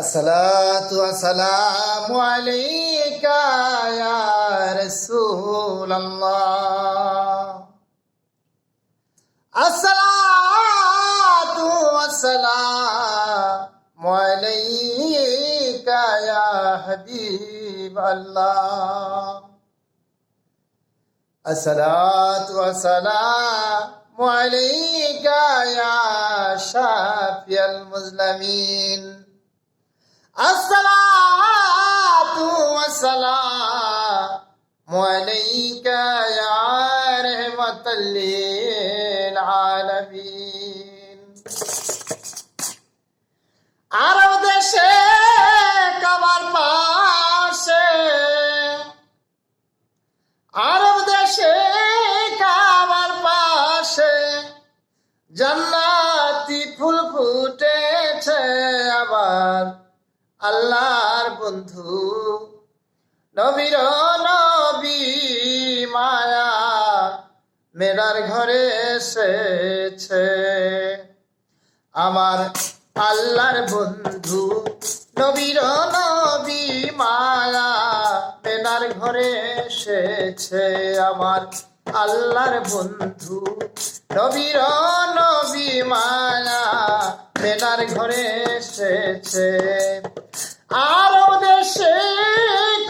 الصلاة والسلام عليك يا رسول الله. الصلاة والسلام عليك يا حبيب الله. الصلاة والسلام عليك يا شافي المسلمين الصلاة والسلام عليك يا رحمة للعالمين আরব দেশে কাবার পাশে আরব দেশে কাবার পাশে জান্নাতি আল্লাহর বন্ধু। নবীর নবী মায়া মেরার ঘরে এসেছে। আমার আল্লাহর বন্ধু, নবীর নবী মায়া মেনার ঘরে এসেছে। আমার আল্লাহর বন্ধু, নবীর নবী মায়া মেনার ঘরে এসেছে। আরব দেশে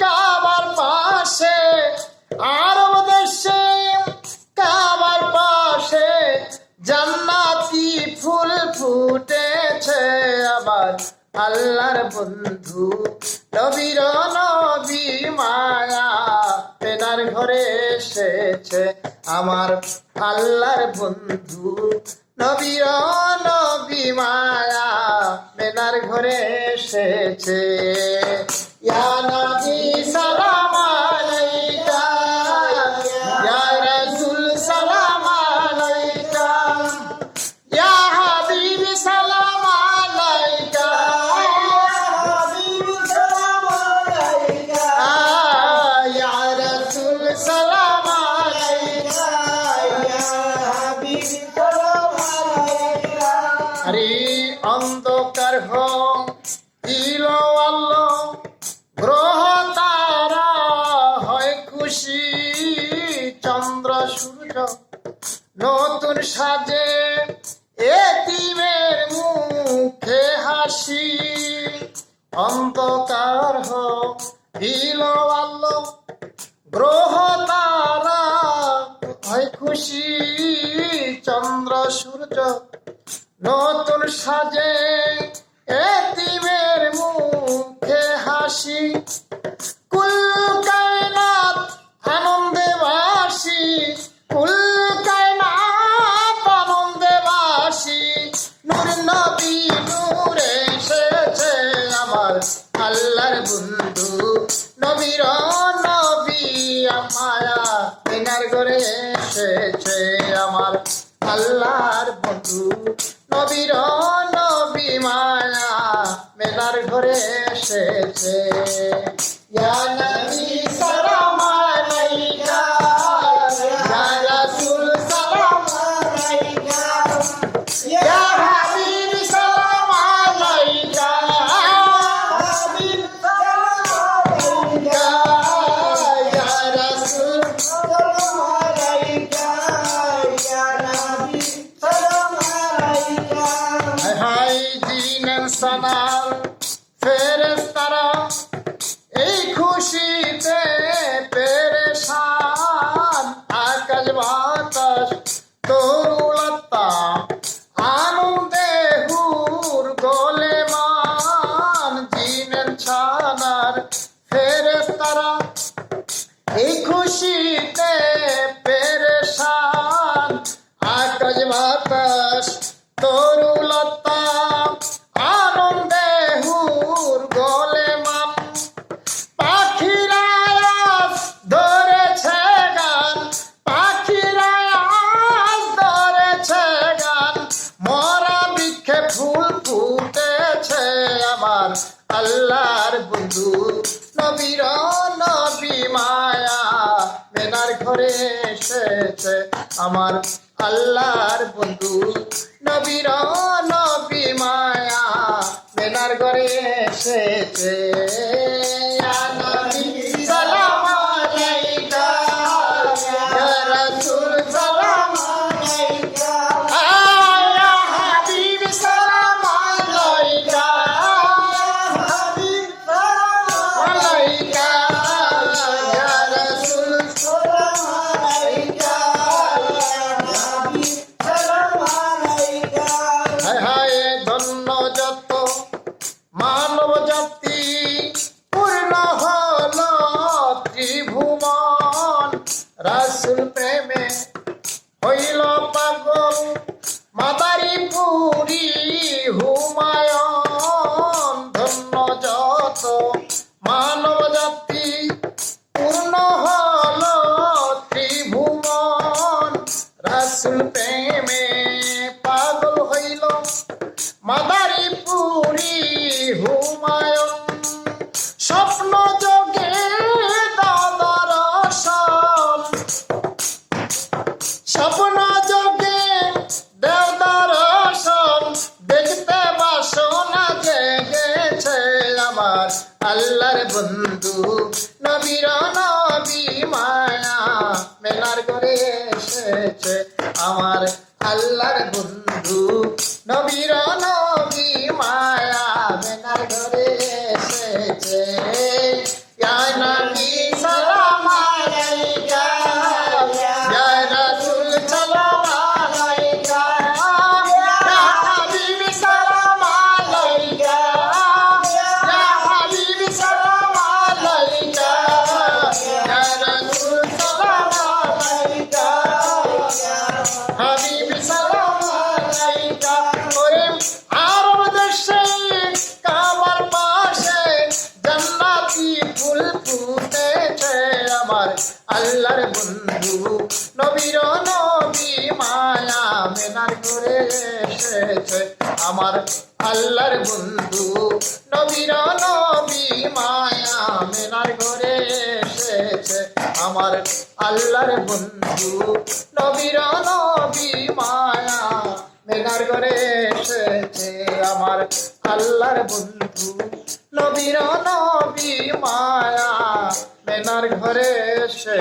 কাবার পাশে, আরব দেশে কাবার পাশে জান্নাতি ফুল ফুটেছে আবার আল্লাহর বন্ধু, নবীর নবী মায়া। ঘরে এসেছে আমার আল্লাহর বন্ধু। নবীর নবী মায়া মেনার ঘরে এসেছে। ইয়া নবী সালাম অন্ধকার হোক ইলো গ্রহ তারা, হয় খুশি, চন্দ্র, সূর্য। নতুন সাজে এতিমের মুখে হাসি। অন্ধকার হোক ইলো গ্রহ তারা, হয় খুশি, চন্দ্র, সূর্য। নতুন সাজে নবীর নবী মায়া মেলার ঘরে এসেছে। ইয়া আল্লাহর বন্ধু নবীর নবী মায়া। মেনার ঘরে এসেছে আমার আল্লাহর বন্ধু নবীর নবী মায়া। মেনার ঘরে এসেছে। আল্লাহর বন্ধু, নবীর নবী মায়া। মেলার ঘরে এসেছে আমার আল্লাহর বন্ধু, নবীর নবী মায়া। মেলার ঘরে আল্লাহর বন্ধু। নবীর নবী মায়া মেনার করে এসেছে আমার আল্লাহর বন্ধু। নবীর নবী মায়া মেনার ঘরে এসেছে আমার আল্লাহর বন্ধু। নবীর নবী মায়া মেনার করে এসেছে আমার আল্লাহর বন্ধু। নবীর নবী মায়া মেনার ঘরে এসেছে।